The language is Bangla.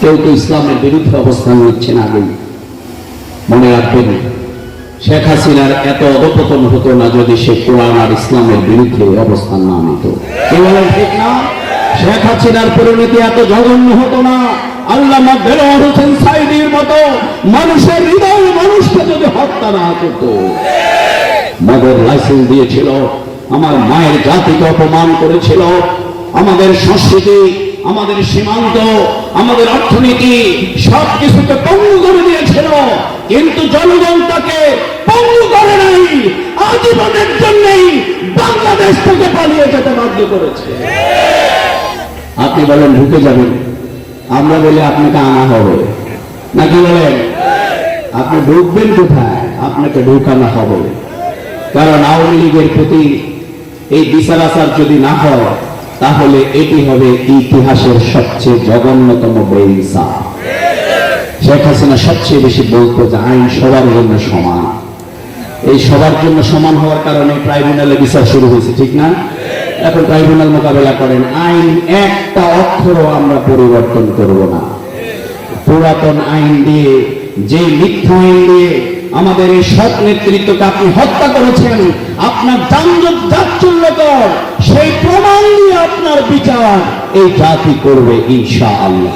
কেউ তো ইসলামের বিরুদ্ধে অবস্থান নিচ্ছেন আগেই মনে রাখবেন, শেখ হাসিনার এত অধপতন হতো না যদি সে কোরআন আর ইসলামের বিরুদ্ধে অবস্থান না নিত। ঠিক না? শেখ হাসিনার পরিণতি এত জঘন্য হতো না? আল্লামা দেলোয়ার হোসেন সাইদির মতো মানুষের হৃদয় মানুষকে যদি হত্যা না করত, মদের লাইসেন্স দিয়েছিল, আমার মায়ের জাতিকে অপমান করেছিল, আমাদের সংস্কৃতি আমাদের সীমান্ত, আমাদের অর্থনীতি সব কিছুকে পঙ্গু করে দিয়েছিল। কিন্তু জনগণ তাকে পঙ্গু করে নাই, আজীবনের জন্যই বাংলাদেশ থেকে পালিয়ে যেতে বাধ্য করেছে। আপনি বলেন, ঢুকে যাবেন। আমরা বলি, আপনাকে আনা হবে। নাকি বলেন, আপনি ঢুকবেন কোথায়? আপনাকে ঢুকানো হবে। কারণ আওয়ামী লীগের প্রতি এই বিচার আচার যদি না হয় তাহলে এটি হবে ইতিহাসের সবচেয়ে জঘন্যতম বেইসা শেখ হাসিনা সবচেয়ে বেশি বলতো যে আইন সবার জন্য সমান। এই সবার জন্য সমান হওয়ার কারণে ট্রাইব্যুনালে বিচার শুরু হয়েছে, ঠিক না? এখন ট্রাইব্যুনাল মোকাবেলা করেন। আইন একটা অক্ষরও আমরা পরিবর্তন করব না। পুরাতন আইন দিয়ে, যে মিথ্যা আইন দিয়ে আমাদের এই সৎ নেতৃত্বকে আপনি হত্যা করেছেন, আপনার যানজট যাচ্ছল্যকর, সেই প্রমাণ দিয়ে বিচার। এই জাতি করবে ইনশা আল্লাহ